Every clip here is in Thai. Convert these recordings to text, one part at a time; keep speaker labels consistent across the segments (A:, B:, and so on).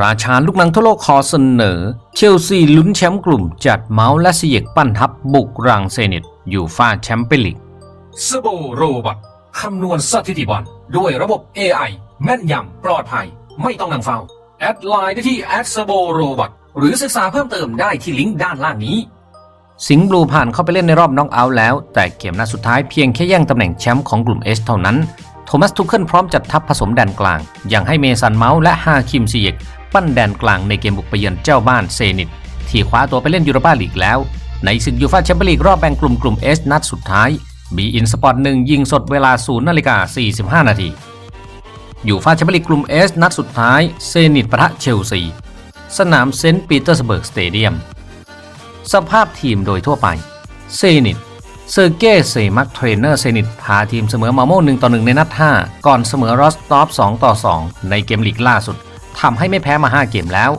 A: ราชาลูกหนังทั่วโลกขอเสนอ เชลซีลุ้นแชมป์กลุ่ม จัดเมาส์และเสยกปั้นทัพบุกรังเซนิตอยู่ฟาแชมเปี้ยนลีก
B: สโบโรบอทคำนวณสถิติบอลด้วยระบบ AI แม่นยำปลอดภัย ไม่ต้องนั่งเฝ้า แอดไลน์ได้ที่แอดสโบโรบอทหรือศึกษาเพิ่มเติมได้ที่ลิงก์ด้านล่างนี้
A: สิงห์บลูผ่านเข้าไปเล่นในรอบน็อกเอาท์แล้ว แต่เกมนัดสุดท้ายเพียงแค่แย่งตำแหน่งแชมป์ของกลุ่ม S เท่านั้นโทมัสทุกเคิลพร้อมจัดทัพผสมแดนกลางยังให้เมสันเมาส์และฮาคิมซีเยก ปั้นแดนกลางในเกมบุกไปเยือนเจ้าบ้านเซนิตที่คว้าตัวไปเล่นยูโรปาลีกแล้ว ในศึกยูฟาแชมเปี้ยนลีกรอบแบ่งกลุ่มกลุ่ม S นัดสุดท้ายบีอินสปอร์ตหนึ่งยิงสดเวลา0นาฬิกา45 นาทียูฟาแชมเปี้ยนลีกกลุ่ม S นัดสุดท้ายเซนิตปะทะเชลซี สนามเซนต์ปีเตอร์สเบิร์กสเตเดียม สภาพทีมโดยทั่วไปเซนิตเซอร์เก้เซมักเทรนเนอร์เซนิตพาทีมเสมอมาโม่1ต่อ1ในนัด 5 ก่อนเสมอรอสตอฟ2ต่อ 2 ในเกมลีกล่าสุด ทำให้ไม่แพ้มา 5 เกมแล้ว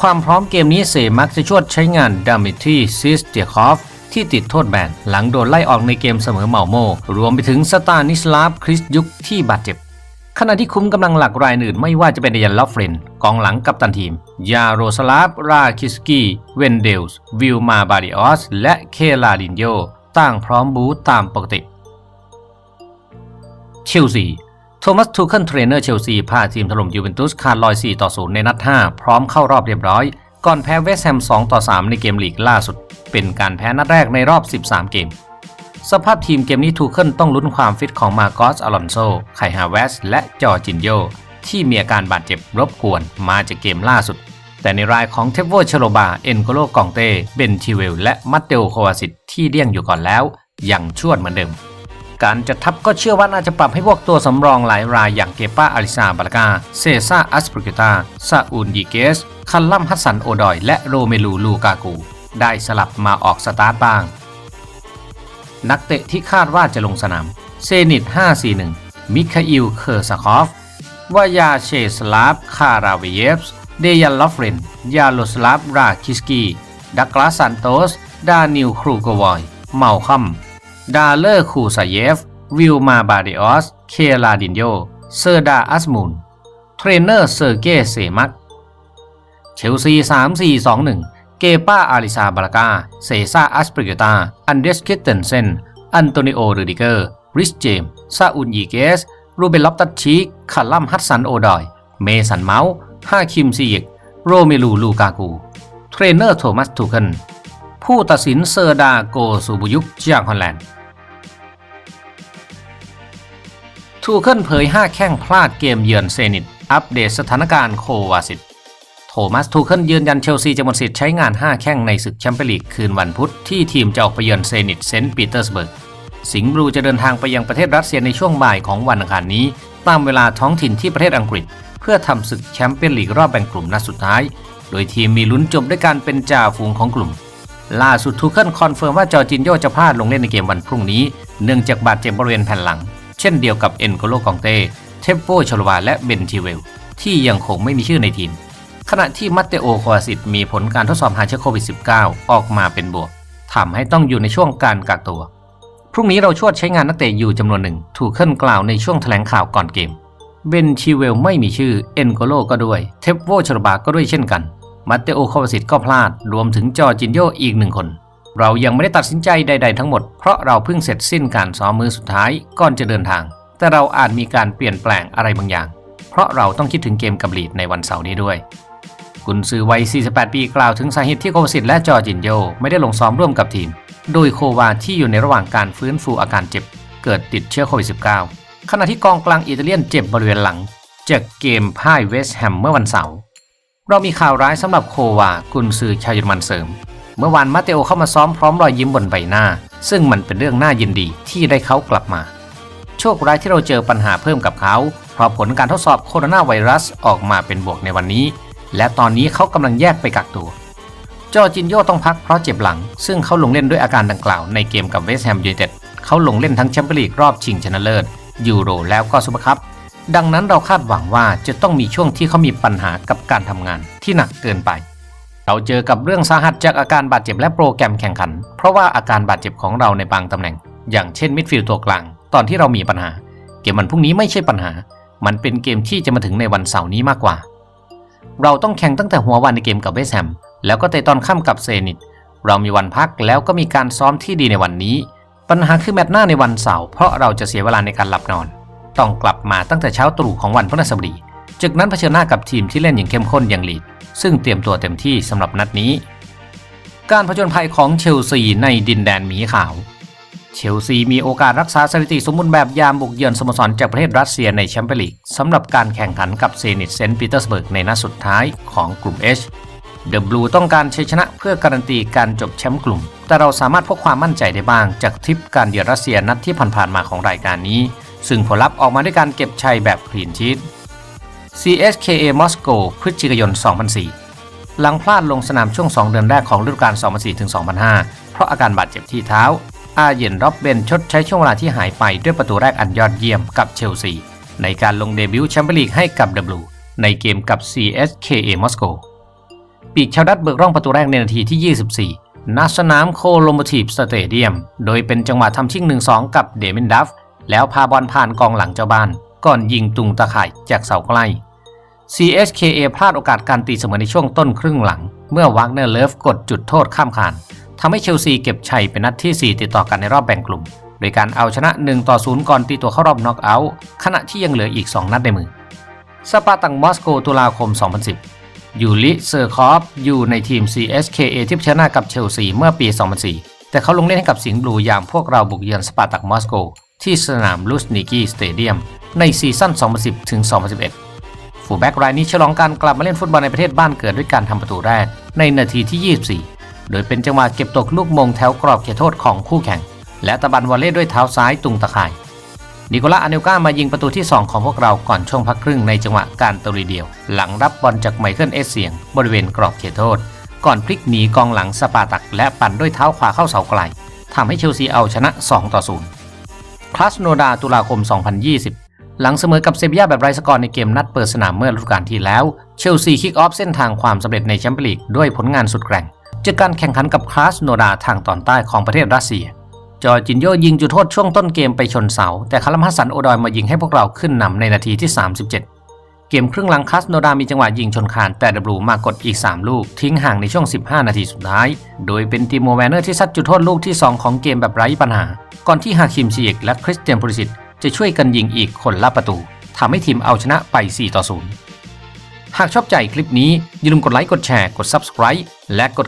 A: ความพร้อมเกมนี้เซมักจะชวดใช้งานดามิทีซิสเตียคอฟที่ติดโทษแบนหลังโดนไล่ออกในเกมเสมอเมาโม รวมไปถึงสตานิสลาฟคริสยุคที่บาดเจ็บ ขณะที่คุ้มกำลังหลักรายอื่นไม่ว่าจะเป็นเดยันลอฟเฟรนกองหลังกัปตันทีม ยาโรสลาฟราคิสกี้เวนเดลส์วิลมาบาริออส และเคลาดินโยต่างพร้อมบูตตามปกติเชลซีโท มัสทูเคิลเทรนเนอร์เชลซีพาทีมถล่มยูเวนตุสขาดลอย 4 ต่อ 0 ในนัด 5 พร้อมเข้ารอบเรียบร้อย ก่อนแพ้เวสต์แฮม 2 ต่อ 3 ในเกมลีกล่าสุด เป็นการแพ้นัดแรกในรอบ 13 เกม สภาพทีมเกมนี้ทูเคิลต้องลุ้นความฟิตของมาโกสอลอนโซ ไคฮาเวส และจอจินโย ที่มีอาการบาดเจ็บรบกวนมาจากเกมล่าสุด แต่ในรายของเทฟโวเชโลบา เอ็นโกโลกองเต้ เบนชิเวล และมัตเตโอโควาซิตที่เลี่ยงอยู่ก่อนแล้ว ยังชวดเหมือนเดิม การจัดทัพก็เชื่อว่าน่าจะปรับให้พวกตัวสำรองหลายรายอย่างเกป้าอาริซาบาลกา เซซ่าอัสปริกตาซาอูนดีเกส คัลลัมฮัสสันโอดอย และโรเมลูลูกากู ได้สลับมาออกสตาร์ทบ้าง นักเตะที่คาดว่าจะลงสนาม เซนิต 541 มิคาอิล เคอร์ซาคอฟ วายาเชสลาฟ คาราเวเยฟส์ เดยันลอฟเรน ยาโลสลาฟ ราคิสกี ดักลาสันโตส ดานิล ครูกวอย เมาคัม ดาเลอร์คูซาเยฟ วิลมาบาเดออส เคลาดินโย เซอร์ดาอัสมูนเทรนเนอร์เซอร์เกเซมัก เชลซี 3421 เกป้าอาริซาบาลากา เซซาอัสปริกตา อันเดสคิตเทนเซน อันโตนิโอรูดิเกอร์ ริชเจมซาอุนยีเกส รูเบนล็อปตัดชีคาลัมฮัตสันโอดอย เมสันเมาส์ฮาคิมซีเยกโรเมลูลูกากู เทรนเนอร์โทมัสทูเคิลผู้ตัดสินเซอร์ดาโกซูบุยุกจากฮอลแลนด์ ทูเคิลเผย 5 แข้งพลาดเกมเยือนเซนิต อัปเดตสถานการณ์โควาสิตโทมัสทูเคิลยืนยันเชลซีจะหมดสิทธิ์ใช้งาน 5 แข้งในศึกแชมเปี้ยนลีกคืนวันพุธที่ทีมจะออกไปเยือนเซนิตเซนต์ปีเตอร์สเบิร์ก สิงห์บลูจะเดินทางไปยังประเทศรัสเซียในช่วงบ่ายของวันอังคารนี้ ตามเวลาท้องถิ่นที่ประเทศอังกฤษ เพื่อทำศึกแชมเปี้ยนลีกรอบแบ่งกลุ่มนัดสุดท้าย โดยทีมมีลุ้นจบด้วยการเป็นจ่าฝูงของกลุ่มล่าสุดทูเคิลคอนเฟิร์มว่าจอร์จินโยจะพลาดลงเล่นในเกมวันพรุ่งนี้ เนื่องจากบาดเจ็บบริเวณแผ่นหลัง เช่นเดียวกับเอ็นโกโลกองเต้ เทปโปชลวาและเบนทิเวล ที่ยังคงไม่มีชื่อในทีม ขณะที่มัตเตโอโควาสิตมีผลการทดสอบหาเชื้อโควิด -19 ออกมาเป็นบวกทำให้ต้องอยู่ในช่วงการกักตัว พรุ่งนี้เราชวดใช้งานนักเตะอยู่จำนวนหนึ่ง ถูกขึ้นกล่าวในช่วงแถลงข่าวก่อนเกม เบนชิเวลไม่มีชื่อ เอ็นโกโลก็ด้วย เทปโวชลบาก็ด้วยเช่นกัน มัตเตโอโควาสิตก็พลาด รวมถึงจอจินโยอีกหนึ่งคน เรายังไม่ได้ตัดสินใจใด ๆ ทั้งหมด เพราะเราเพิ่งเสร็จสิ้นการซ้อมมือสุดท้ายก่อนจะเดินทาง แต่เราอาจมีการเปลี่ยนแปลงอะไรบางอย่าง เพราะเราต้องคิดถึงเกมกับลีดในวันเสาร์นี้ด้วยกุนซือวัย 48 ปีกล่าวถึงสาเหตุที่โควาสิตและจอร์จินโยไม่ได้ลงซ้อมร่วมกับทีม โดยโควาที่อยู่ในระหว่างการฟื้นฟูอาการเจ็บ เกิดติดเชื้อโควิด -19 ขณะที่กองกลางอิตาเลียนเจ็บบริเวณหลัง จากเกมพ่ายเวสต์แฮมเมื่อวันเสาร์เรามีข่าวร้ายสำหรับโควากุนซือชาวเยอรมันเสริม เมื่อวานมาเตโอเข้ามาซ้อมพร้อมรอยยิ้มบนใบหน้า ซึ่งมันเป็นเรื่องน่ายินดีที่ได้เขากลับมา โชคร้ายที่เราเจอปัญหาเพิ่มกับเขาเพราะผลการทดสอบโคโรนาไวรัสออกมาเป็นบวกในวันนี้ และตอนนี้เขากำลังแยกไปกักตัวจอจินโยต้องพักเพราะเจ็บหลัง ซึ่งเขาลงเล่นด้วยอาการดังกล่าวในเกมกับเวสต์แฮมยูไนเต็ดเขาลงเล่นทั้งแชมเปี้ยนลีกรอบชิงชนะเลิศยูโรแล้วก็ซุปเปอร์คัพดังนั้นเราคาดหวังว่าจะต้องมีช่วงที่เขามีปัญหากับการทำงานที่หนักเกินไป เราเจอกับเรื่องสาหัสจากอาการบาดเจ็บและโปรแกรมแข่งขัน เพราะว่าอาการบาดเจ็บของเราในบางตำแหน่ง อย่างเช่นมิดฟิลด์ตัวกลาง ตอนที่เรามีปัญหา เกมวันพรุ่งนี้ไม่ใช่ปัญหา มันเป็นเกมที่จะมาถึงในวันเสาร์นี้มากกว่า เราต้องแข่งตั้งแต่หัววันในเกมกับเวสแฮมแล้วก็เตะตอนค่ำกับเซนิตเรามีวันพักแล้วก็มีการซ้อมที่ดีในวันนี้ ปัญหาคือแมตช์หน้าในวันเสาร์เพราะเราจะเสียเวลาในการหลับนอน ต้องกลับมาตั้งแต่เช้าตรู่ของวันพฤหัสบดี จากนั้นเผชิญหน้ากับทีมที่เล่นอย่างเข้มข้นอย่างลีด ซึ่งเตรียมตัวเต็มที่สำหรับนัดนี้ การผจญภัยของเชลซีในดินแดนหมีขาว เชลซีมีโอกาสรักษาสถิติสมบูรณ์แบบยามบุกเยือนสโมสรจากประเทศรัสเซียในแชมเปี้ยนลีกสำหรับการแข่งขันกับเซนิตเซนต์ปีเตอร์สเบิร์กในนัดสุดท้ายของกลุ่ม H เดอะบลูต้องการชัยชนะเพื่อการันตีการจบแชมป์กลุ่ม แต่เราสามารถพกความมั่นใจได้บ้างจากทริปการเยือนรัสเซียนัดที่ผ่านๆมาของรายการนี้ ซึ่งผลลัพธ์ออกมาด้วยการเก็บชัยแบบคลีนชีต CSKA มอสโกพฤศจิกายน 2004 หลังพลาดลงสนามช่วง 2 เดือนแรกของฤดูกาล 2004-2005 เพราะอาการบาดเจ็บที่เท้า อาเยนร็อบเบนชดใช้ช่วงเวลาที่หายไปด้วยประตูแรกอันยอดเยี่ยมกับเชลซี ในการลงเดบิวต์แชมเปี้ยนลีกให้กับ W ในเกมกับ CSKA มอสโก ปีกชาวดัตเบิกร่องประตูแรกในนาทีที่ 24 ณ สนามโคโลโมทีฟสเตเดียม โดยเป็นจังหวะทำชิ่ง1-2 กับเดมินดัฟ แล้วพาบอลผ่านกองหลังเจ้าบ้าน ก่อนยิงตุงตะข่ายจากเสาใกล้ CSKA พลาดโอกาสการตีเสมอในช่วงต้นครึ่งหลัง เมื่อวากเนอร์เลฟกดจุดโทษข้ามคานทำให้เชลซีเก็บชัยเป็นนัดที่ 4 ติดต่อกันในรอบแบ่งกลุ่ม โดยการเอาชนะ1ต่อ0ก่อนตีตัวเข้ารอบน็อกเอาท์ขณะที่ยังเหลืออีก 2 นัดในมือสปาตังมอสโกตุลาคม 2010 ยูริเซอร์คอฟอยู่ในทีม CSKA ที่ชน้ากับเชลซีเมื่อปี 2004 แต่เขาลงเล่นให้กับสิงห์บลูยามพวกเราบุกเยือนสปาตักมอสโก ที่สนามลูสนิกีสเตเดียมในซีซั่น 2010 ถึง 2011 ฟูลแบ็กรายนี้ฉลองการกลับมาเล่นฟุตบอลในประเทศบ้านเกิดด้วยการทำประตูแรก ในนาทีที่ 24 โดยเป็นจังหวะเก็บตกลูกมงแถวกรอบเขตโทษของคู่แข่ง และตะบันวอลเล่ด้วยเท้าซ้ายตุงตะข่ายนิโคลัสอเนลกามายิงประตูที่ 2 ของพวกเราก่อนช่วงพักครึ่งในจังหวะการตะลุยเดียว หลังรับบอลจากไมเคิลเอสเซียง บริเวณกรอบเขตโทษ ก่อนพลิกหนีกองหลังสปาตัก และปั่นด้วยเท้าขวาเข้าเสาไกลทำให้เชลซีเอาชนะ 2 ต่อ 0 คลาสโนดาตุลาคม 2020 หลังเสมอกับเซบียาแบบไร้สกอร์ในเกมนัดเปิดสนามเมื่อฤดูกาลที่แล้ว เชลซีคิกออฟเส้นทางความสำเร็จในแชมเปี้ยนลีกด้วยผลงานสุดแกร่ง จากการแข่งขันกับคลาสโนดาทางตอนใต้ของประเทศรัสเซีย จอจินโยยิงจุดโทษช่วงต้นเกมไปชนเสา แต่คารัมฮัสันโอดอยมายิงให้พวกเราขึ้นนำในนาทีที่ 37 เกมครึ่งหลังคลาสโนดามีจังหวะยิงชนคานแต่ดับลูมากดอีก 3 ลูก ทิ้งห่างในช่วง 15 นาทีสุดท้าย โดยเป็นทีโมแวนเนอร์ที่ซัดจุดโทษลูกที่ 2 ของเกมแบบไร้ปัญหา ก่อนที่ฮาคิมซีเอกและคริสเตียนพูริสิต จะช่วยกันยิงอีกคนละประตูทำให้ทีมเอาชนะไป 4 ต่อ 0 หากชอบใจคลิปนี้อย่าลืมกดไลค์ กดแชร์ กด Subscribe และกด